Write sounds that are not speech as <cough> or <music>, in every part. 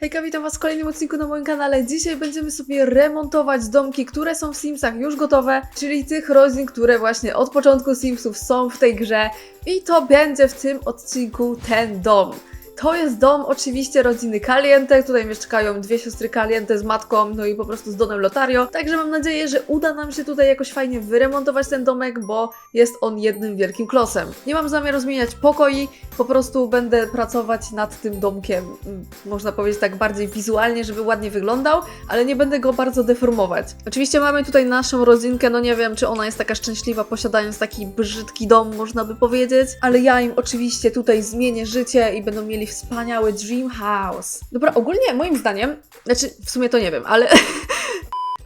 Hejka, witam was w kolejnym odcinku na moim kanale. Dzisiaj będziemy sobie remontować domki, które są w Simsach już gotowe, czyli tych rodzin, które właśnie od początku Simsów są w tej grze. I to będzie w tym odcinku ten dom. To jest dom oczywiście rodziny Caliente, tutaj mieszkają dwie siostry Caliente z matką, no i po prostu z Donem Lotario. Także mam nadzieję, że uda nam się tutaj jakoś fajnie wyremontować ten domek, bo jest on jednym wielkim klosem. Nie mam zamiaru zmieniać pokoi, po prostu będę pracować nad tym domkiem, mm, można powiedzieć tak bardziej wizualnie, żeby ładnie wyglądał, ale nie będę go bardzo deformować. Oczywiście mamy tutaj naszą rodzinkę, no nie wiem, czy ona jest taka szczęśliwa posiadając taki brzydki dom, można by powiedzieć, ale ja im oczywiście tutaj zmienię życie i będą mieli wspaniały dream house. Dobra, ogólnie moim zdaniem, znaczy w sumie to nie wiem, ale <laughs>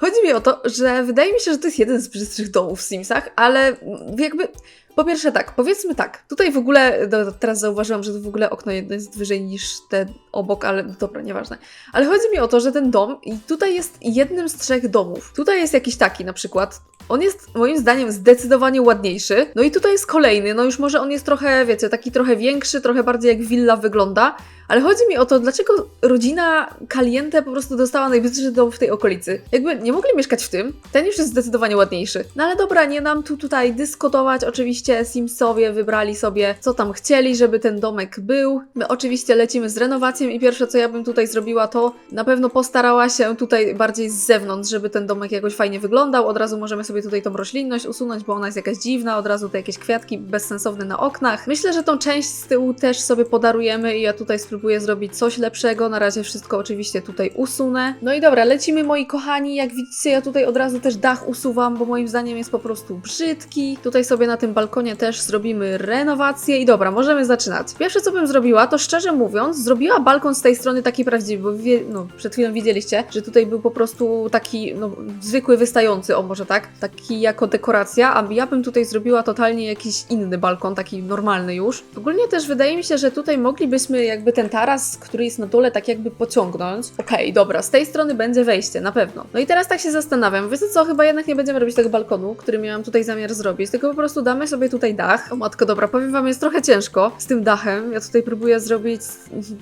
Chodzi mi o to, że wydaje mi się, że to jest jeden z brzydszych domów w Simsach, ale jakby. Po pierwsze tak, powiedzmy tak, tutaj w ogóle, teraz zauważyłam, że w ogóle okno jedno jest wyżej niż te obok, ale dobra, nieważne. Ale chodzi mi o to, że ten dom i tutaj jest jednym z trzech domów. Tutaj jest jakiś taki na przykład, on jest moim zdaniem zdecydowanie ładniejszy. No i tutaj jest kolejny, no już może on jest trochę, wiecie, taki trochę większy, trochę bardziej jak willa wygląda, ale chodzi mi o to, dlaczego rodzina Caliente po prostu dostała najbrzydszy dom w tej okolicy. Jakby nie mogli mieszkać w tym, ten już jest zdecydowanie ładniejszy. No ale dobra, nie nam tu tutaj dyskutować. Oczywiście Simsowie wybrali sobie, co tam chcieli, żeby ten domek był. My oczywiście lecimy z renowacją i pierwsze, co ja bym tutaj zrobiła, to na pewno postarała się tutaj bardziej z zewnątrz, żeby ten domek jakoś fajnie wyglądał. Od razu możemy sobie tutaj tą roślinność usunąć, bo ona jest jakaś dziwna. Od razu te jakieś kwiatki bezsensowne na oknach. Myślę, że tą część z tyłu też sobie podarujemy i ja tutaj spróbuję zrobić coś lepszego. Na razie wszystko oczywiście tutaj usunę. No i dobra, lecimy moi kochani. Jak widzicie, ja tutaj od razu też dach usuwam, bo moim zdaniem jest po prostu brzydki. Tutaj sobie na tym balkonie też zrobimy renowację i dobra, możemy zaczynać. Pierwsze co bym zrobiła, to szczerze mówiąc, zrobiła balkon z tej strony taki prawdziwy, bo wie, no, przed chwilą widzieliście, że tutaj był po prostu taki no, zwykły, wystający, o może tak, taki jako dekoracja, a ja bym tutaj zrobiła totalnie jakiś inny balkon, taki normalny już. Ogólnie też wydaje mi się, że tutaj moglibyśmy jakby ten taras, który jest na dole, tak jakby pociągnąć. Okej, dobra, z tej strony będzie wejście, na pewno. No i teraz tak się zastanawiam, wiecie co, chyba jednak nie będziemy robić tego balkonu, który miałam tutaj zamiar zrobić, tylko po prostu damy sobie tutaj dach. O matko, dobra, powiem wam, jest trochę ciężko z tym dachem. Ja tutaj próbuję zrobić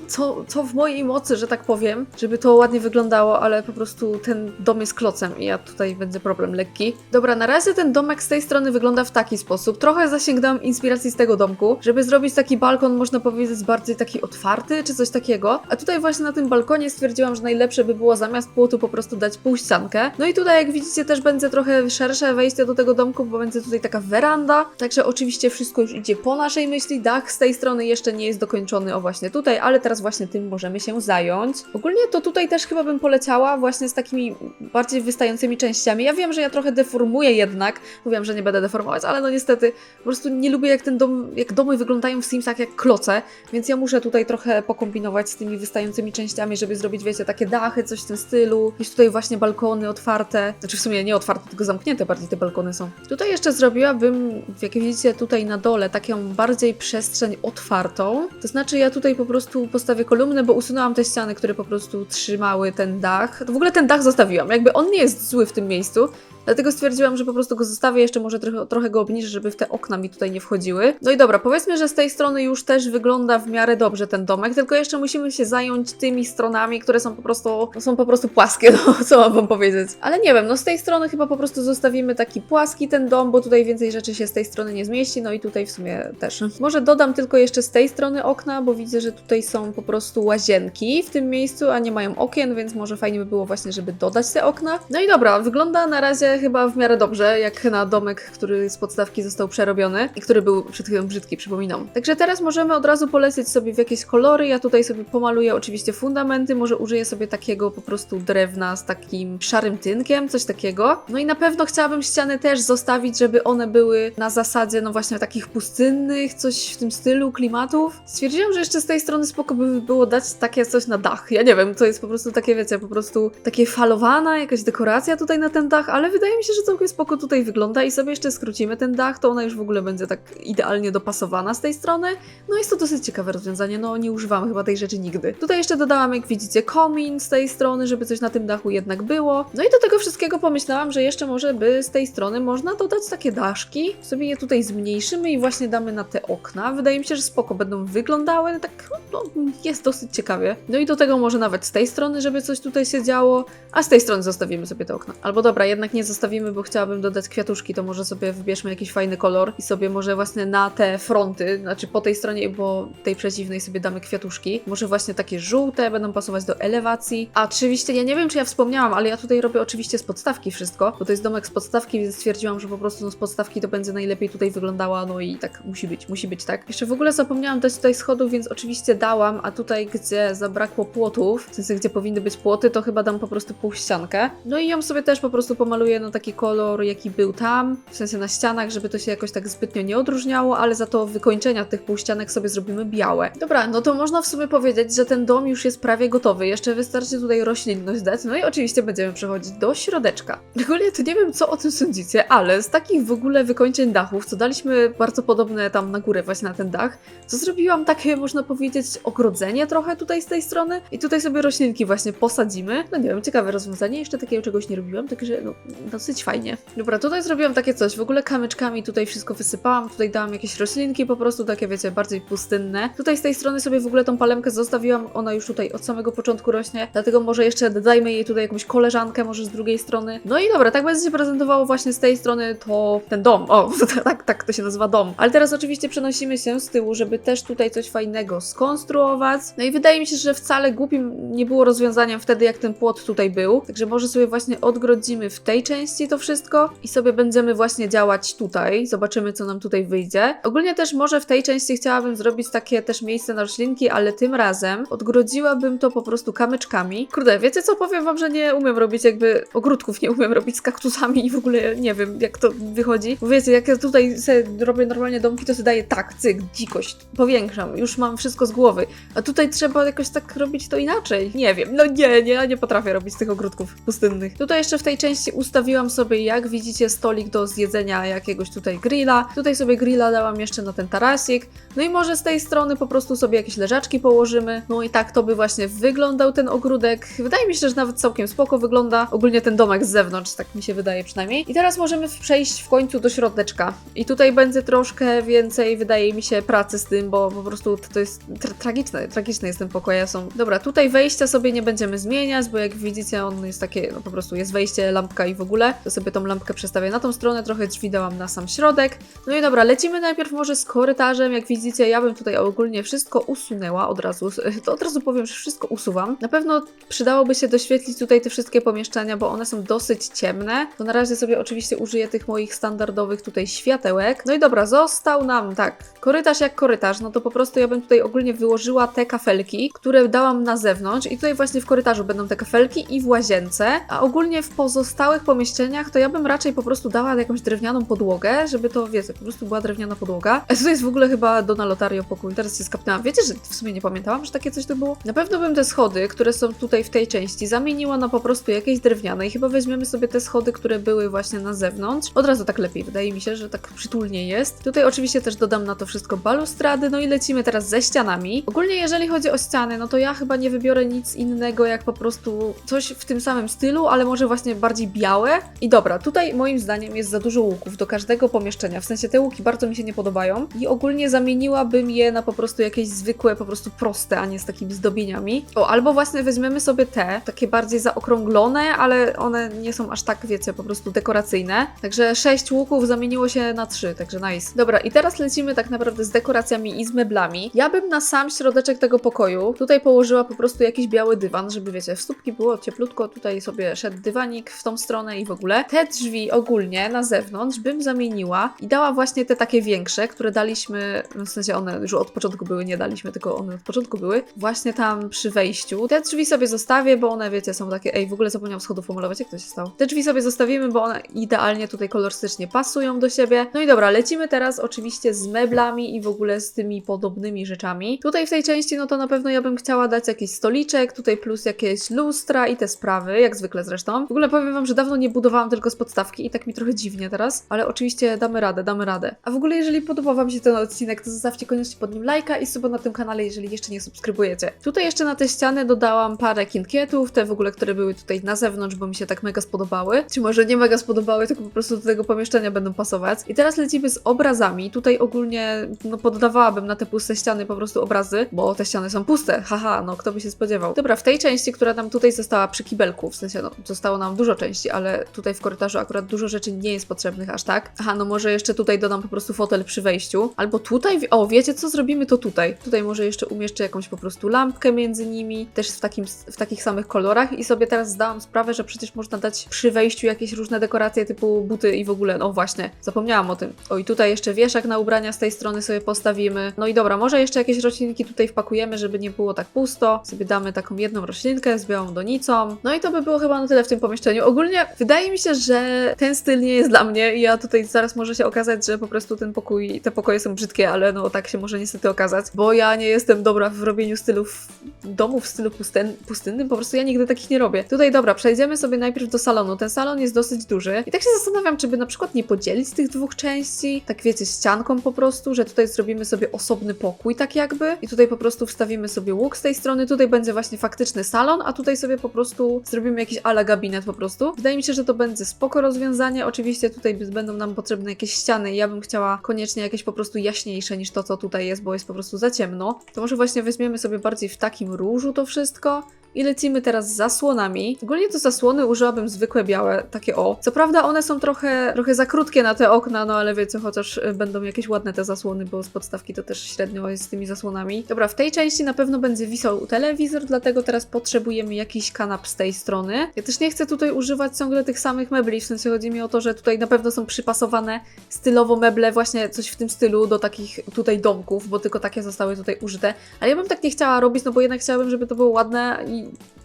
co, co w mojej mocy, że tak powiem, żeby to ładnie wyglądało, ale po prostu ten dom jest klocem i ja tutaj będzie problem lekki. Dobra, na razie ten domek z tej strony wygląda w taki sposób. Trochę zasięgnęłam inspiracji z tego domku, żeby zrobić taki balkon, można powiedzieć, bardziej taki otwarty, czy coś takiego. A tutaj właśnie na tym balkonie stwierdziłam, że najlepsze by było zamiast płotu po prostu dać półściankę. No i tutaj, jak widzicie, też będzie trochę szersze wejście do tego domku, bo będzie tutaj taka weranda. Także oczywiście wszystko już idzie po naszej myśli. Dach z tej strony jeszcze nie jest dokończony, o właśnie tutaj, ale teraz właśnie tym możemy się zająć. Ogólnie to tutaj też chyba bym poleciała właśnie z takimi bardziej wystającymi częściami. Ja wiem, że ja trochę deformuję jednak. Mówiłam, że nie będę deformować, ale no niestety po prostu nie lubię jak ten dom, jak domy wyglądają w Simsach jak kloce, więc ja muszę tutaj trochę pokombinować z tymi wystającymi częściami, żeby zrobić, wiecie, takie dachy, coś w tym stylu. Jest tutaj właśnie balkony otwarte, znaczy w sumie nie otwarte, tylko zamknięte bardziej te balkony są. Tutaj jeszcze zrobiłabym, jak widzicie tutaj na dole, taką bardziej przestrzeń otwartą. To znaczy ja tutaj po prostu postawię kolumnę, bo usunęłam te ściany, które po prostu trzymały ten dach. W ogóle ten dach zostawiłam, jakby on nie jest zły w tym miejscu, Dlatego stwierdziłam, że po prostu go zostawię, jeszcze może trochę, trochę go obniżę, żeby w te okna mi tutaj nie wchodziły. No i dobra, powiedzmy, że z tej strony już też wygląda w miarę dobrze ten domek, tylko jeszcze musimy się zająć tymi stronami, które są po prostu, no są po prostu płaskie, <laughs> no co mam wam powiedzieć. Ale nie wiem, no z tej strony chyba po prostu zostawimy taki płaski ten dom, bo tutaj więcej rzeczy się z tej strony nie zmieści, no i tutaj w sumie też. Może dodam tylko jeszcze z tej strony okna, bo widzę, że tutaj są po prostu łazienki w tym miejscu, a nie mają okien, więc może fajnie by było właśnie, żeby dodać te okna. No i dobra, wygląda na razie chyba w miarę dobrze, jak na domek, który z podstawki został przerobiony i który był przed chwilą brzydki, przypominam. Także teraz możemy od razu polecieć sobie w jakieś kolory. Ja tutaj sobie pomaluję oczywiście fundamenty, może użyję sobie takiego po prostu drewna z takim szarym tynkiem, coś takiego. No i na pewno chciałabym ściany też zostawić, żeby one były na zasadzie, no właśnie takich pustynnych, coś w tym stylu, klimatów. Stwierdziłam, że jeszcze z tej strony spoko by było dać takie coś na dach. Ja nie wiem, to jest po prostu takie, wiecie, po prostu takie falowana jakaś dekoracja tutaj na ten dach, ale wydaje mi się, że całkiem spoko tutaj wygląda i sobie jeszcze skrócimy ten dach, to ona już w ogóle będzie tak idealnie dopasowana z tej strony. No jest to dosyć ciekawe rozwiązanie, no nie, używa, używałam chyba tej rzeczy nigdy. Tutaj jeszcze dodałam, jak widzicie, komin z tej strony, żeby coś na tym dachu jednak było. No i do tego wszystkiego pomyślałam, że jeszcze może by z tej strony można dodać takie daszki. Sobie je tutaj zmniejszymy i właśnie damy na te okna. Wydaje mi się, że spoko będą wyglądały, tak no, jest dosyć ciekawie. No i do tego może nawet z tej strony, żeby coś tutaj się działo, a z tej strony zostawimy sobie te okna. Albo dobra, jednak nie zostawimy, bo chciałabym dodać kwiatuszki, to może sobie wybierzmy jakiś fajny kolor i sobie może właśnie na te fronty, znaczy po tej stronie, bo tej przeciwnej sobie damy kwiatuszki. Może właśnie takie żółte będą pasować do elewacji. A oczywiście, ja nie wiem, czy ja wspomniałam, ale ja tutaj robię oczywiście z podstawki wszystko, bo to jest domek z podstawki, więc stwierdziłam, że po prostu no, z podstawki to będzie najlepiej tutaj wyglądała, no i tak musi być, musi być tak. Jeszcze w ogóle zapomniałam dać tutaj schodów, więc oczywiście dałam, a tutaj, gdzie zabrakło płotów, w sensie, gdzie powinny być płoty, to chyba dam po prostu półściankę. No i ją sobie też po prostu pomaluję na taki kolor, jaki był tam, w sensie na ścianach, żeby to się jakoś tak zbytnio nie odróżniało, ale za to wykończenia tych półścianek sobie zrobimy białe. Dobra, no to można w sumie powiedzieć, że ten dom już jest prawie gotowy. Jeszcze wystarczy tutaj roślinność dać, no i oczywiście będziemy przechodzić do środeczka. Ogólnie to nie wiem, co o tym sądzicie, ale z takich w ogóle wykończeń dachów, co daliśmy bardzo podobne tam na górę właśnie na ten dach, to zrobiłam takie, można powiedzieć, ogrodzenie trochę tutaj z tej strony i tutaj sobie roślinki właśnie posadzimy. No nie wiem, ciekawe rozwiązanie, jeszcze takiego czegoś nie robiłam, także no, dosyć fajnie. Dobra, tutaj zrobiłam takie coś, w ogóle kamyczkami tutaj wszystko wysypałam, tutaj dałam jakieś roślinki, po prostu takie, wiecie, bardziej pustynne. Tutaj z tej strony sobie w ogóle tą palemkę zostawiłam, ona już tutaj od samego początku rośnie, dlatego może jeszcze dodajmy jej tutaj jakąś koleżankę, może z drugiej strony. No i dobra, tak będzie się prezentowało właśnie z tej strony to ten dom. O, <laughs> tak, tak to się nazywa dom. Ale teraz oczywiście przenosimy się z tyłu, żeby też tutaj coś fajnego skonstruować. No i wydaje mi się, że wcale głupim nie było rozwiązaniem wtedy, jak ten płot tutaj był. Także może sobie właśnie odgrodzimy w tej części to wszystko i sobie będziemy właśnie działać tutaj. Zobaczymy, co nam tutaj wyjdzie. Ogólnie też może w tej części chciałabym zrobić takie też miejsce na roślinki, ale tym razem odgrodziłabym to po prostu kamyczkami. Kurde, wiecie co? Powiem wam, że nie umiem robić jakby ogródków, nie umiem robić z kaktusami i w ogóle nie wiem, jak to wychodzi. Bo wiecie, jak ja tutaj sobie robię normalnie domki, to sobie daję tak, cyk, dzikość, powiększam, już mam wszystko z głowy. A tutaj trzeba jakoś tak robić to inaczej. Nie wiem, no nie, nie, ja nie potrafię robić tych ogródków pustynnych. Tutaj jeszcze w tej części ustawiłam sobie, jak widzicie, stolik do zjedzenia jakiegoś tutaj grilla. Tutaj sobie grilla dałam jeszcze na ten tarasik. No i może z tej strony po prostu sobie jakieś leżaczki położymy. No i tak to by właśnie wyglądał ten ogródek. Wydaje mi się, że nawet całkiem spoko wygląda. Ogólnie ten domek z zewnątrz, tak mi się wydaje przynajmniej. I teraz możemy przejść w końcu do środeczka. I tutaj będzie troszkę więcej, wydaje mi się, pracy z tym, bo po prostu to jest tra tragiczne, tragiczne jest ten pokój. Ja są. Dobra, tutaj wejścia sobie nie będziemy zmieniać, bo jak widzicie, on jest takie, no po prostu jest wejście, lampka i w ogóle. To sobie tą lampkę przestawię na tą stronę, trochę drzwi dałam na sam środek. No i dobra, lecimy najpierw może z korytarzem. Jak widzicie, ja bym tutaj ogólnie wszystko usunęła od razu. <laughs> To od razu powiem, że wszystko usuwam. Na pewno przydałoby się doświetlić tutaj te wszystkie pomieszczenia, bo one są dosyć ciemne. To na razie sobie oczywiście użyję tych moich standardowych tutaj światełek. No i dobra, został nam tak, korytarz jak korytarz, no to po prostu ja bym tutaj ogólnie wyłożyła te kafelki, które dałam na zewnątrz i tutaj właśnie w korytarzu będą te kafelki i w łazience, a ogólnie w pozostałych pomieszczeniach to ja bym raczej po prostu dała jakąś drewnianą podłogę, żeby to, wiecie, po prostu była drewniana podłoga. A tutaj jest w ogóle chyba Dona Lotario pokój, teraz się skapnęłam. Wiecie, że w sumie nie pamiętałam, że takie coś to było? Na pewno bym te schody, które są tutaj w tej części, zamieniła na po prostu jakieś drewniane i chyba weźmiemy sobie te schody, które były właśnie na zewnątrz. Od razu tak lepiej, wydaje mi się, że tak przytulnie jest. Tutaj oczywiście też dodam na to wszystko balustrady, no i lecimy teraz ze ścianami. Ogólnie jeżeli chodzi o ściany, no to ja chyba nie wybiorę nic innego, jak po prostu coś w tym samym stylu, ale może właśnie bardziej białe. I dobra, tutaj moim zdaniem jest za dużo łuków do każdego pomieszczenia, w sensie te łuki bardzo mi się nie podobają i ogólnie zamieniłabym je na po prostu jakieś zwykłe, po prostu proste, a nie z takimi zdobieniami. O, albo właśnie weźmiemy sobie te, takie bardziej zaokrąglone, ale one nie są aż tak, wiecie, po prostu dekoracyjne. Także sześć łuków zamieniło się na trzy, także nice. Dobra, i teraz lecimy tak naprawdę z dekoracjami i z meblami. Ja bym na sam środeczek tego pokoju tutaj położyła po prostu jakiś biały dywan, żeby wiecie, w stópki było cieplutko, tutaj sobie szedł dywanik w tą stronę i w ogóle. Te drzwi ogólnie na zewnątrz bym zamieniła i dała właśnie te takie większe, które daliśmy, w sensie one już od początku były, nie daliśmy, tylko one od początku były, właśnie tam przy wejściu. Te drzwi sobie zostawię, bo one, wiecie, są takie, ej, w ogóle zapomniałam schodów pomalować, jak to się stało? Te drzwi sobie zostawimy, bo one idealnie tutaj kolorystycznie pasują do siebie. No i dobra, lecimy teraz oczywiście z meblami i w ogóle z tymi podobnymi rzeczami. Tutaj w tej części, no to na pewno ja bym chciała dać jakiś stoliczek, tutaj plus jakieś lustra i te sprawy, jak zwykle zresztą. W ogóle powiem wam, że dawno nie budowałam tylko z podstawki i tak mi trochę dziwnie teraz, ale oczywiście damy radę, damy radę. A w ogóle jeżeli podobał wam się ten odcinek, to zostawcie koniecznie pod nim lajka i suba na tym kanale, kanale, jeżeli jeszcze nie subskrybujecie. Tutaj jeszcze na te ściany dodałam parę kinkietów, te w ogóle, które były tutaj na zewnątrz, bo mi się tak mega spodobały. Czy może nie mega spodobały, tylko po prostu do tego pomieszczenia będą pasować. I teraz lecimy z obrazami. Tutaj ogólnie no, poddawałabym na te puste ściany po prostu obrazy, bo te ściany są puste. Haha, no kto by się spodziewał. Dobra, w tej części, która nam tutaj została przy kibelku, w sensie no, zostało nam dużo części, ale tutaj w korytarzu akurat dużo rzeczy nie jest potrzebnych aż tak. Aha, no może jeszcze tutaj dodam po prostu fotel przy wejściu. Albo tutaj, o wiecie co, zrobimy to tutaj. Tutaj może jeszcze umieszczę jakąś po prostu lampkę między nimi, też w, takim, w takich samych kolorach i sobie teraz zdałam sprawę, że przecież można dać przy wejściu jakieś różne dekoracje typu buty i w ogóle, no właśnie, zapomniałam o tym. O i tutaj jeszcze wieszak na ubrania z tej strony sobie postawimy. No i dobra, może jeszcze jakieś roślinki tutaj wpakujemy, żeby nie było tak pusto. Sobie damy taką jedną roślinkę z białą donicą. No i to by było chyba na tyle w tym pomieszczeniu. Ogólnie wydaje mi się, że ten styl nie jest dla mnie i ja tutaj zaraz może się okazać, że po prostu ten pokój, te pokoje są brzydkie, ale no tak się może niestety okazać, bo ja nie jestem dobra w robieniu stylów domów w stylu pustyn, pustynnym, po prostu ja nigdy takich nie robię. Tutaj dobra, przejdziemy sobie najpierw do salonu. Ten salon jest dosyć duży i tak się zastanawiam, czy by na przykład nie podzielić tych dwóch części, tak wiecie, ścianką po prostu, że tutaj zrobimy sobie osobny pokój tak jakby i tutaj po prostu wstawimy sobie łuk z tej strony, tutaj będzie właśnie faktyczny salon, a tutaj sobie po prostu zrobimy jakiś ala gabinet po prostu. Wydaje mi się, że to będzie spoko rozwiązanie. Oczywiście tutaj będą nam potrzebne jakieś ściany ja bym chciała koniecznie jakieś po prostu jaśniejsze niż to, co tutaj jest, bo jest po prostu za ciemno. To może właśnie weźmiemy sobie bardziej w takim różu to wszystko. I lecimy teraz z zasłonami. Ogólnie to zasłony użyłabym zwykłe białe, takie o. Co prawda one są trochę, trochę za krótkie na te okna, no ale wiecie, chociaż y, będą jakieś ładne te zasłony, bo z podstawki to też średnio jest z tymi zasłonami. Dobra, w tej części na pewno będzie wisał telewizor, dlatego teraz potrzebujemy jakiś kanap z tej strony. Ja też nie chcę tutaj używać ciągle tych samych mebli, w sensie chodzi mi o to, że tutaj na pewno są przypasowane stylowo meble, właśnie coś w tym stylu do takich tutaj domków, bo tylko takie zostały tutaj użyte. Ale ja bym tak nie chciała robić, no bo jednak chciałabym, żeby to było ładne i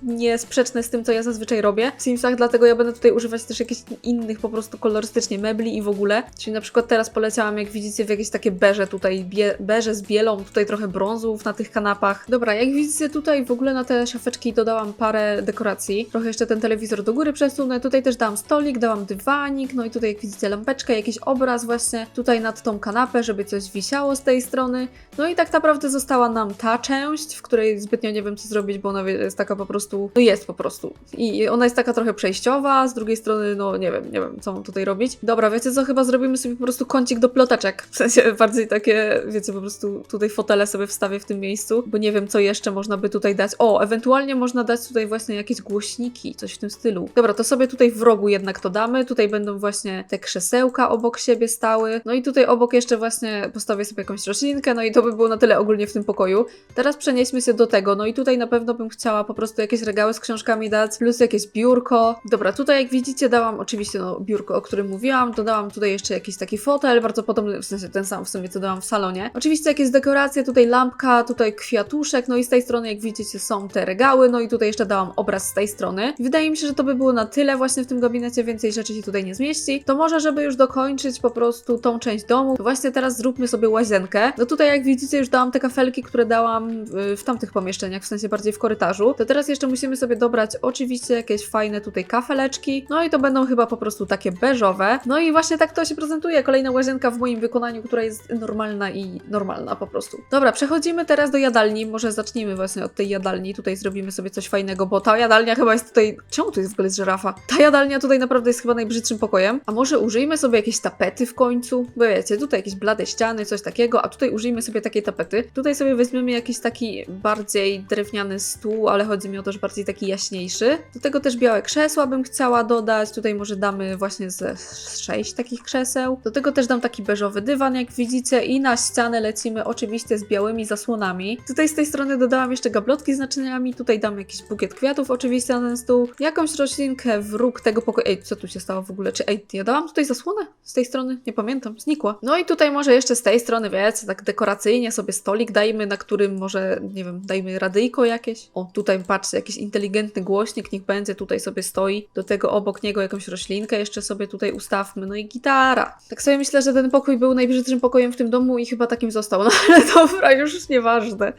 niesprzeczne z tym, co ja zazwyczaj robię w Simsach, dlatego ja będę tutaj używać też jakichś innych po prostu kolorystycznie mebli i w ogóle. Czyli na przykład teraz poleciałam, jak widzicie, w jakieś takie beże tutaj, bie, beże z bielą, tutaj trochę brązów na tych kanapach. Dobra, jak widzicie tutaj w ogóle na te szafeczki dodałam parę dekoracji. Trochę jeszcze ten telewizor do góry przesunę. Tutaj też dałam stolik, dałam dywanik, no i tutaj jak widzicie lampeczkę, jakiś obraz właśnie tutaj nad tą kanapę, żeby coś wisiało z tej strony. No i tak naprawdę została nam ta część, w której zbytnio nie wiem co zrobić, bo ona jest taka po prostu, no jest po prostu. I ona jest taka trochę przejściowa, z drugiej strony, no nie wiem, nie wiem, co mam tutaj robić. Dobra, wiecie co, chyba zrobimy sobie po prostu kącik do ploteczek. W sensie bardziej takie, wiecie, po prostu tutaj fotele sobie wstawię w tym miejscu, bo nie wiem, co jeszcze można by tutaj dać. O, ewentualnie można dać tutaj właśnie jakieś głośniki, coś w tym stylu. Dobra, to sobie tutaj w rogu jednak to damy. Tutaj będą właśnie te krzesełka obok siebie stały. No i tutaj obok jeszcze właśnie postawię sobie jakąś roślinkę, no i to by było na tyle ogólnie w tym pokoju. Teraz przenieśmy się do tego, no i tutaj na pewno bym chciała po prostu jakieś regały z książkami dać, plus jakieś biurko. Dobra, tutaj jak widzicie dałam oczywiście no, biurko, o którym mówiłam, dodałam tutaj jeszcze jakiś taki fotel, bardzo podobny, w sensie ten sam w sumie, co dałam w salonie. Oczywiście jakieś dekoracje, tutaj lampka, tutaj kwiatuszek, no i z tej strony jak widzicie są te regały, no i tutaj jeszcze dałam obraz z tej strony. Wydaje mi się, że to by było na tyle właśnie w tym gabinecie, więcej rzeczy się tutaj nie zmieści. To może, żeby już dokończyć po prostu tą część domu, to właśnie teraz zróbmy sobie łazienkę. No tutaj jak widzicie już dałam te kafelki, które dałam w, w tamtych pomieszczeniach, w sensie bardziej w korytarzu. To teraz jeszcze musimy sobie dobrać oczywiście jakieś fajne tutaj kafeleczki, no i to będą chyba po prostu takie beżowe. No i właśnie tak to się prezentuje, kolejna łazienka w moim wykonaniu, która jest normalna i normalna po prostu. Dobra, przechodzimy teraz do jadalni, może zacznijmy właśnie od tej jadalni, tutaj zrobimy sobie coś fajnego, bo ta jadalnia chyba jest tutaj... Czemu tu jest w ogóle żyrafa? Ta jadalnia tutaj naprawdę jest chyba najbrzydszym pokojem, a może użyjmy sobie jakieś tapety w końcu? Bo wiecie, tutaj jakieś blade ściany, coś takiego, a tutaj użyjmy sobie takiej tapety. Tutaj sobie weźmiemy jakiś taki bardziej drewniany stół, ale chodzi że bardziej taki jaśniejszy. Do tego też białe krzesła bym chciała dodać. Tutaj może damy właśnie ze sześć takich krzeseł. Do tego też dam taki beżowy dywan, jak widzicie, i na ścianę lecimy oczywiście z białymi zasłonami. Tutaj z tej strony dodałam jeszcze gablotki z naczyniami. Tutaj dam jakiś bukiet kwiatów oczywiście na ten stół. Jakąś roślinkę w róg tego pokoju. Ej, co tu się stało w ogóle? Czy ej, ja dałam tutaj zasłonę z tej strony? Nie pamiętam, znikła. No i tutaj może jeszcze z tej strony, wiecie, tak dekoracyjnie sobie stolik dajmy, na którym może, nie wiem, dajmy radyjko jakieś. O, tutaj patrzcie, jakiś inteligentny głośnik, niech będzie, tutaj sobie stoi. Do tego obok niego jakąś roślinkę jeszcze sobie tutaj ustawmy. No i gitara. Tak sobie myślę, że ten pokój był najbrzydszym pokojem w tym domu i chyba takim został. <laughs> No ale dobra, już nieważne.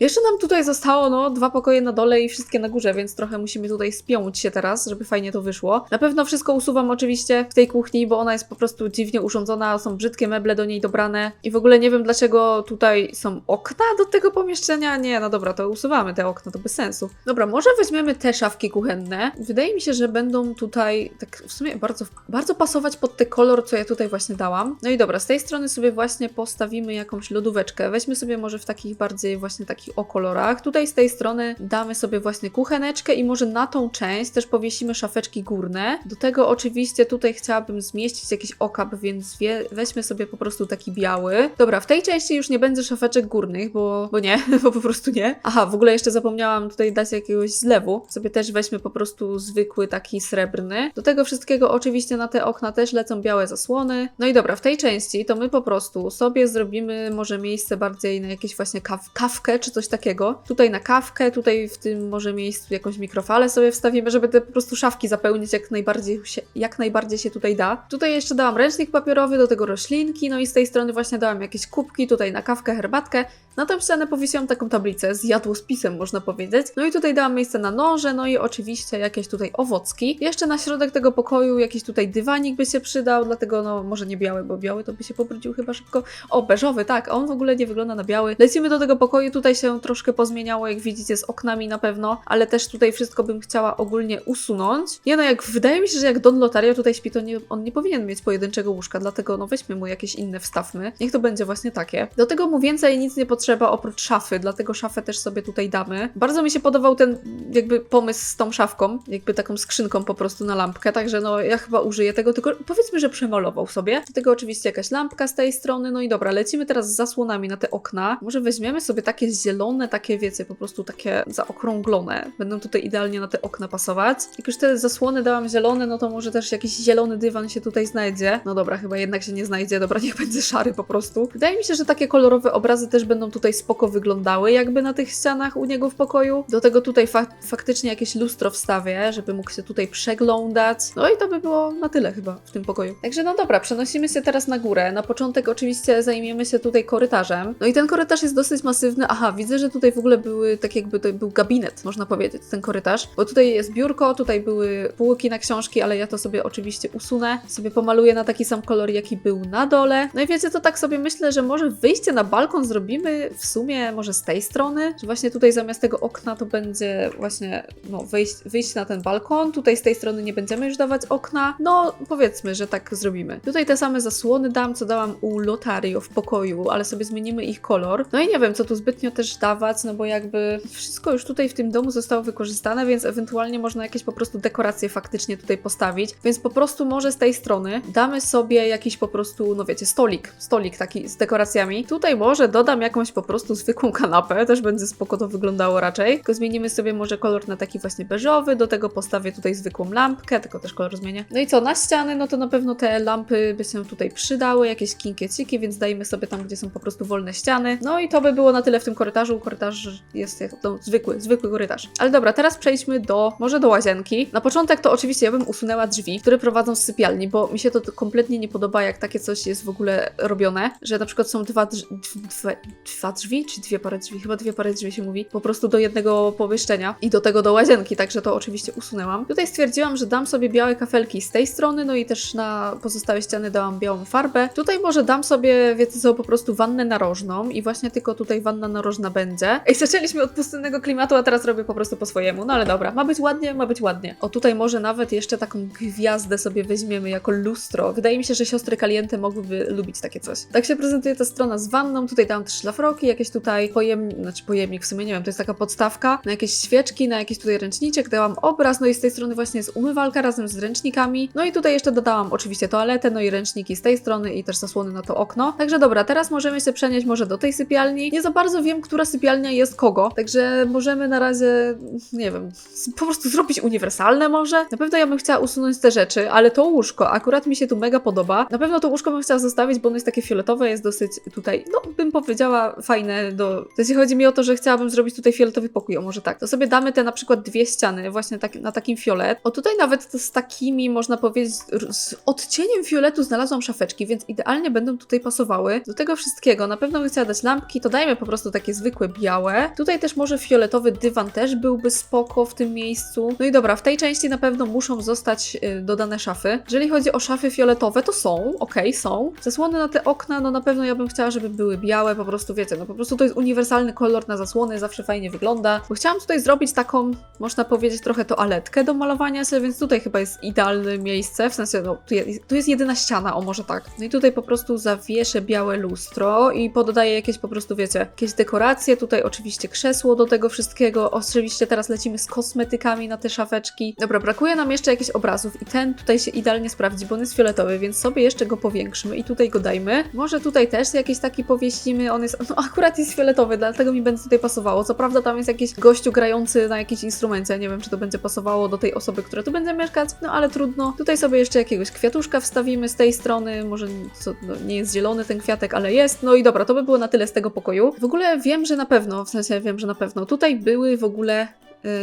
Jeszcze nam tutaj zostało, no, dwa pokoje na dole i wszystkie na górze, więc trochę musimy tutaj spiąć się teraz, żeby fajnie to wyszło. Na pewno wszystko usuwam oczywiście w tej kuchni, bo ona jest po prostu dziwnie urządzona, są brzydkie meble do niej dobrane i w ogóle nie wiem dlaczego tutaj są okna do tego pomieszczenia. Nie, no dobra, to usuwamy te okna, to bez sensu. Dobra, może weźmiemy te szafki kuchenne. Wydaje mi się, że będą tutaj tak w sumie bardzo, bardzo pasować pod ten kolor, co ja tutaj właśnie dałam. No i dobra, z tej strony sobie właśnie postawimy jakąś lodóweczkę. Weźmy sobie może w takich bardziej właśnie takich o kolorach. Tutaj z tej strony damy sobie właśnie kucheneczkę i może na tą część też powiesimy szafeczki górne. Do tego oczywiście tutaj chciałabym zmieścić jakiś okap, więc weźmy sobie po prostu taki biały. Dobra, w tej części już nie będzie szafeczek górnych, bo, bo nie, <laughs> bo po prostu nie. Aha, w ogóle jeszcze zapomniałam tutaj dać jakiegoś zlewu. Sobie też weźmy po prostu zwykły taki srebrny. Do tego wszystkiego oczywiście na te okna też lecą białe zasłony. No i dobra, w tej części to my po prostu sobie zrobimy może miejsce bardziej na jakieś właśnie kaw kawkę czy coś takiego. Tutaj na kawkę, tutaj w tym może miejscu jakąś mikrofalę sobie wstawimy, żeby te po prostu szafki zapełnić jak najbardziej się, jak najbardziej się tutaj da. Tutaj jeszcze dałam ręcznik papierowy, do tego roślinki, no i z tej strony właśnie dałam jakieś kubki, tutaj na kawkę, herbatkę. Na tą ścianę powiesiłam taką tablicę z jadłospisem, można powiedzieć. No i tutaj dałam miejsce na noże, no i oczywiście jakieś tutaj owocki. Jeszcze na środek tego pokoju jakiś tutaj dywanik by się przydał, dlatego no może nie biały, bo biały to by się pobrudził chyba szybko. O, beżowy, tak, on w ogóle nie wygląda na biały. Lecimy do tego pokoju, tutaj się troszkę pozmieniało, jak widzicie, z oknami na pewno, ale też tutaj wszystko bym chciała ogólnie usunąć. Nie no, jak wydaje mi się, że jak Don Lotario tutaj śpi, to nie, on nie powinien mieć pojedynczego łóżka, dlatego no weźmy mu jakieś inne, wstawmy. Niech to będzie właśnie takie. Do tego mu więcej nic nie potrzeba oprócz szafy, dlatego szafę też sobie tutaj damy. Bardzo mi się podobał ten jakby pomysł z tą szafką, jakby taką skrzynką po prostu na lampkę, także no ja chyba użyję tego, tylko powiedzmy, że przemalował sobie. Do tego oczywiście jakaś lampka z tej strony, no i dobra, lecimy teraz z zasłonami na te okna. Może weźmiemy sobie takie zielone, takie wiecie, po prostu takie zaokrąglone. Będą tutaj idealnie na te okna pasować. Jak już te zasłony dałam zielone, no to może też jakiś zielony dywan się tutaj znajdzie. No dobra, chyba jednak się nie znajdzie, dobra, niech będzie szary po prostu. Wydaje mi się, że takie kolorowe obrazy też będą tutaj spoko wyglądały, jakby na tych ścianach u niego w pokoju. Do tego tutaj fa faktycznie jakieś lustro wstawię, żeby mógł się tutaj przeglądać. No i to by było na tyle chyba w tym pokoju. Także no dobra, przenosimy się teraz na górę. Na początek oczywiście zajmiemy się tutaj korytarzem. No i ten korytarz jest dosyć masywny. Aha, widzę, że tutaj w ogóle były tak jakby to był gabinet, można powiedzieć, ten korytarz. Bo tutaj jest biurko, tutaj były półki na książki, ale ja to sobie oczywiście usunę. Sobie pomaluję na taki sam kolor, jaki był na dole. No i wiecie, to tak sobie myślę, że może wyjście na balkon zrobimy w sumie może z tej strony, że właśnie tutaj zamiast tego okna to będzie właśnie no, wyjść, wyjść na ten balkon. Tutaj z tej strony nie będziemy już dawać okna. No powiedzmy, że tak zrobimy. Tutaj te same zasłony dam, co dałam u Lotario w pokoju, ale sobie zmienimy ich kolor. No i nie wiem, co tu zbytnio też dawać, no bo jakby wszystko już tutaj w tym domu zostało wykorzystane, więc ewentualnie można jakieś po prostu dekoracje faktycznie tutaj postawić. Więc po prostu może z tej strony damy sobie jakiś po prostu, no wiecie, stolik, stolik taki z dekoracjami. Tutaj może dodam jakąś po prostu zwykłą kanapę, też będzie spoko to wyglądało raczej. Tylko zmienimy sobie może kolor na taki właśnie beżowy, do tego postawię tutaj zwykłą lampkę, tylko też kolor zmienię. No i co, na ściany, no to na pewno te lampy by się tutaj przydały, jakieś kinkieciki, więc dajmy sobie tam, gdzie są po prostu wolne ściany. No i to by było na tyle w tym korytarzu. Korytarz jest jak no, zwykły, zwykły korytarz. Ale dobra, teraz przejdźmy do, może do łazienki. Na początek to oczywiście ja bym usunęła drzwi, które prowadzą z sypialni, bo mi się to kompletnie nie podoba, jak takie coś jest w ogóle robione, że na przykład są dwa, drz dwa, dwa drzwi, czy dwie pary drzwi, chyba dwie pary drzwi się mówi, po prostu do jednego pomieszczenia i do tego do łazienki, także to oczywiście usunęłam. Tutaj stwierdziłam, że dam sobie białe kafelki z tej strony, no i też na pozostałe ściany dałam białą farbę. Tutaj może dam sobie, wiecie co, po prostu wannę narożną i właśnie tylko tutaj wanna narożna będzie. Ej, zaczęliśmy od pustynnego klimatu, a teraz robię po prostu po swojemu, no ale dobra, ma być ładnie, ma być ładnie. O, tutaj może nawet jeszcze taką gwiazdę sobie weźmiemy jako lustro. Wydaje mi się, że siostry Kaliente mogłyby lubić takie coś. Tak się prezentuje ta strona z wanną, tutaj dałam też szlafroki, jakieś tutaj pojemnik, znaczy pojemnik w sumie, nie wiem, to jest taka podstawka, na jakieś świeczki, na jakiś tutaj ręczniczek, dałam obraz, no i z tej strony właśnie jest umywalka razem z ręcznikami, no i tutaj jeszcze dodałam oczywiście toaletę, no i ręczniki z tej strony i też zasłony na to okno. Także dobra, teraz możemy się przenieść może do tej sypialni. Nie za bardzo wiem, która sypialnia jest kogo, także możemy na razie, nie wiem, po prostu zrobić uniwersalne może. Na pewno ja bym chciała usunąć te rzeczy, ale to łóżko akurat mi się tu mega podoba. Na pewno to łóżko bym chciała zostawić, bo ono jest takie fioletowe, jest dosyć tutaj, no bym powiedziała, fajne do... W sensie chodzi mi o to, że chciałabym zrobić tutaj fioletowy pokój, o może tak. To sobie damy te na przykład dwie ściany właśnie tak, na takim fiolet. O tutaj nawet z takimi, można powiedzieć, z odcieniem fioletu znalazłam szafeczki, więc idealnie będą tutaj pasowały. Do tego wszystkiego na pewno bym chciała dać lampki, to dajmy po prostu takie zwykłe zwykłe białe. Tutaj też może fioletowy dywan też byłby spoko w tym miejscu. No i dobra, w tej części na pewno muszą zostać y, dodane szafy. Jeżeli chodzi o szafy fioletowe, to są, okej, są. Zasłony na te okna, no na pewno ja bym chciała, żeby były białe, po prostu wiecie, no po prostu to jest uniwersalny kolor na zasłony, zawsze fajnie wygląda. Bo chciałam tutaj zrobić taką, można powiedzieć, trochę toaletkę do malowania się, więc tutaj chyba jest idealne miejsce, w sensie, no tu jest, tu jest jedyna ściana, o może tak. No i tutaj po prostu zawieszę białe lustro i pododaję jakieś po prostu, wiecie, jakieś dekoracje, tutaj oczywiście krzesło do tego wszystkiego, oczywiście teraz lecimy z kosmetykami na te szafeczki. Dobra, brakuje nam jeszcze jakichś obrazów i ten tutaj się idealnie sprawdzi, bo on jest fioletowy, więc sobie jeszcze go powiększymy i tutaj go dajmy. Może tutaj też jakiś taki powieścimy, on jest, no akurat jest fioletowy, dlatego mi będzie tutaj pasowało. Co prawda tam jest jakiś gościu grający na jakimś instrumencie, nie wiem czy to będzie pasowało do tej osoby, która tu będzie mieszkać, no ale trudno. Tutaj sobie jeszcze jakiegoś kwiatuszka wstawimy z tej strony, może co, no, nie jest zielony ten kwiatek, ale jest. No i dobra, to by było na tyle z tego pokoju. W ogóle wiem, że na pewno, w sensie wiem, że na pewno. Tutaj były w ogóle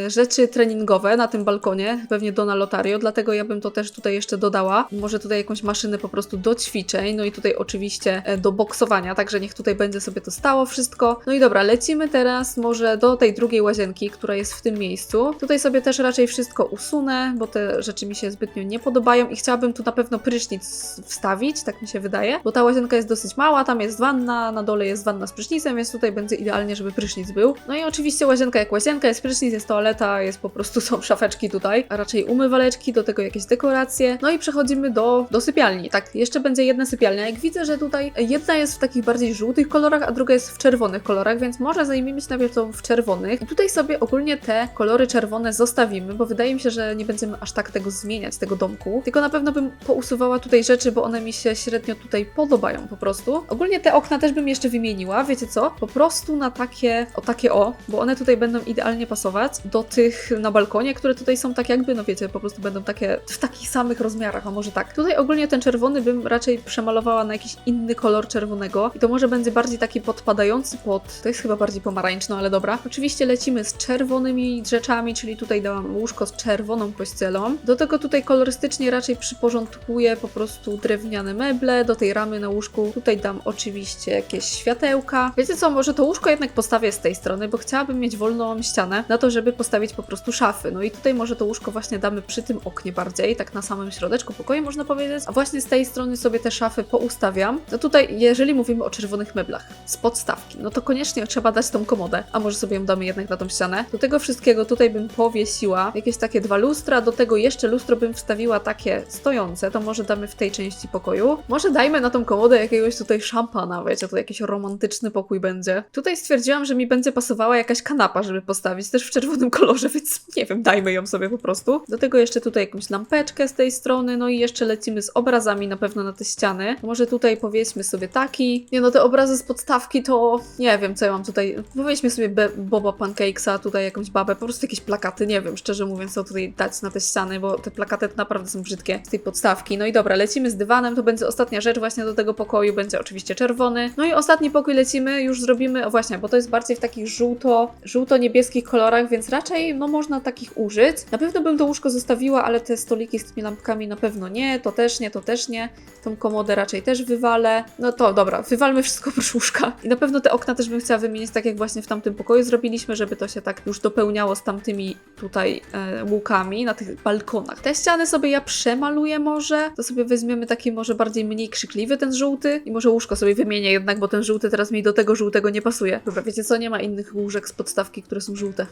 rzeczy treningowe na tym balkonie, pewnie do Nalotario, dlatego ja bym to też tutaj jeszcze dodała. Może tutaj jakąś maszynę po prostu do ćwiczeń, no i tutaj oczywiście e, do boksowania, także niech tutaj będzie sobie to stało wszystko. No i dobra, lecimy teraz może do tej drugiej łazienki, która jest w tym miejscu. Tutaj sobie też raczej wszystko usunę, bo te rzeczy mi się zbytnio nie podobają i chciałabym tu na pewno prysznic wstawić, tak mi się wydaje, bo ta łazienka jest dosyć mała, tam jest wanna, na dole jest wanna z prysznicem, więc tutaj będzie idealnie, żeby prysznic był. No i oczywiście łazienka jak łazienka, jest prysznic, jest toaleta, jest po prostu <laughs> są szafeczki tutaj, a raczej umywaleczki, do tego jakieś dekoracje. No i przechodzimy do, do sypialni. Tak, jeszcze będzie jedna sypialnia. Jak widzę, że tutaj jedna jest w takich bardziej żółtych kolorach, a druga jest w czerwonych kolorach, więc może zajmijmy się najpierw tą w czerwonych. I tutaj sobie ogólnie te kolory czerwone zostawimy, bo wydaje mi się, że nie będziemy aż tak tego zmieniać, tego domku. Tylko na pewno bym pousuwała tutaj rzeczy, bo one mi się średnio tutaj podobają po prostu. Ogólnie te okna też bym jeszcze wymieniła, wiecie co? Po prostu na takie, o takie o, bo one tutaj będą idealnie pasować do tych na balkonie, które tutaj są tak jakby, no wiecie, po prostu będą takie w takich samych rozmiarach, a może tak. Tutaj ogólnie ten czerwony bym raczej przemalowała na jakiś inny kolor czerwonego i to może będzie bardziej taki podpadający pod, to jest chyba bardziej pomarańczny, ale dobra. Oczywiście lecimy z czerwonymi rzeczami, czyli tutaj dałam łóżko z czerwoną pościelą. Do tego tutaj kolorystycznie raczej przyporządkuję po prostu drewniane meble, do tej ramy na łóżku tutaj dam oczywiście jakieś światełka. Wiecie co, może to łóżko jednak postawię z tej strony, bo chciałabym mieć wolną ścianę na to, żeby postawić po prostu szafy. No i tutaj może to łóżko właśnie damy przy tym oknie bardziej, tak na samym środeczku pokoju można powiedzieć, a właśnie z tej strony sobie te szafy poustawiam. No tutaj, jeżeli mówimy o czerwonych meblach z podstawki, no to koniecznie trzeba dać tą komodę, a może sobie ją damy jednak na tą ścianę. Do tego wszystkiego tutaj bym powiesiła jakieś takie dwa lustra, do tego jeszcze lustro bym wstawiła takie stojące, to może damy w tej części pokoju. Może dajmy na tą komodę jakiegoś tutaj szampana, wiecie, to jakiś romantyczny pokój będzie. Tutaj stwierdziłam, że mi będzie pasowała jakaś kanapa, żeby postawić, też w czerwonym kolorze, <laughs> więc nie wiem, dajmy ją sobie po prostu. Do tego jeszcze tutaj jakąś lampeczkę z tej strony, no i jeszcze lecimy z obrazami na pewno na te ściany. Może tutaj powiedzmy sobie taki. Nie no, te obrazy z podstawki to nie wiem, co ja mam tutaj. Powiedzmy sobie Boba Pancakesa, tutaj jakąś babę, po prostu jakieś plakaty, nie wiem, szczerze mówiąc, co tutaj dać na te ściany, bo te plakaty naprawdę są brzydkie z tej podstawki. No i dobra, lecimy z dywanem, to będzie ostatnia rzecz właśnie do tego pokoju, będzie oczywiście czerwony. No i ostatni pokój lecimy, już zrobimy, o właśnie, bo to jest bardziej w takich żółto, żółto-niebieskich kolorach, więc raczej, no można takich użyć. Na pewno bym to łóżko zostawiła, ale te stoliki z tymi lampkami na pewno nie, to też nie, to też nie. Tą komodę raczej też wywalę. No to dobra, wywalmy wszystko oprócz łóżka. I na pewno te okna też bym chciała wymienić, tak jak właśnie w tamtym pokoju zrobiliśmy, żeby to się tak już dopełniało z tamtymi tutaj e, łukami na tych balkonach. Te ściany sobie ja przemaluję może, to sobie weźmiemy taki może bardziej mniej krzykliwy ten żółty i może łóżko sobie wymienię jednak, bo ten żółty teraz mi do tego żółtego nie pasuje. Dobra, wiecie co, nie ma innych łóżek z podstawki, które są żółte.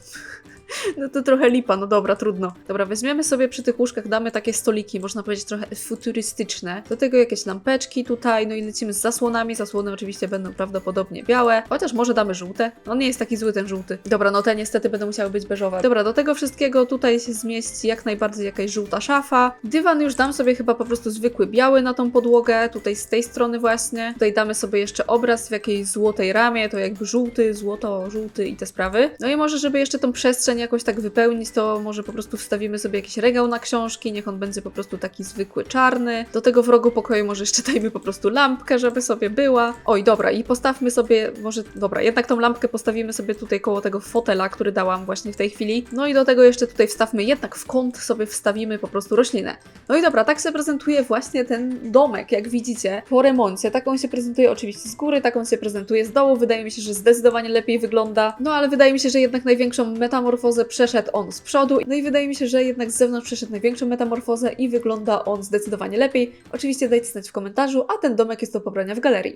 <laughs> No to trochę lipa, no dobra, trudno. Dobra, weźmiemy sobie przy tych łóżkach, damy takie stoliki, można powiedzieć trochę futurystyczne. Do tego jakieś lampeczki tutaj, no i lecimy z zasłonami. Zasłony oczywiście będą prawdopodobnie białe, chociaż może damy żółte. On nie jest taki zły ten żółty. Dobra, no te niestety będą musiały być beżowe. Dobra, do tego wszystkiego tutaj się zmieści jak najbardziej jakaś żółta szafa. Dywan już dam sobie chyba po prostu zwykły biały na tą podłogę, tutaj z tej strony właśnie. Tutaj damy sobie jeszcze obraz w jakiejś złotej ramie, to jakby żółty, złoto, żółty i te sprawy. No i może, żeby jeszcze tą przestrzeń przestrzeń jakoś tak wypełnić, to może po prostu wstawimy sobie jakiś regał na książki, niech on będzie po prostu taki zwykły czarny. Do tego w rogu pokoju może jeszcze dajmy po prostu lampkę, żeby sobie była. Oj, dobra, i postawmy sobie, może, dobra, jednak tą lampkę postawimy sobie tutaj koło tego fotela, który dałam właśnie w tej chwili. No i do tego jeszcze tutaj wstawmy, jednak w kąt sobie wstawimy po prostu roślinę. No i dobra, tak się prezentuje właśnie ten domek, jak widzicie, po remoncie. Tak on się prezentuje oczywiście z góry, tak on się prezentuje z dołu. Wydaje mi się, że zdecydowanie lepiej wygląda. No ale wydaje mi się, że jednak największą metamorfozę przeszedł on z przodu. No i wydaje mi się, że jednak z zewnątrz przeszedł największą metamorfozę i wygląda on zdecydowanie lepiej. Oczywiście dajcie znać w komentarzu, a ten domek jest do pobrania w galerii.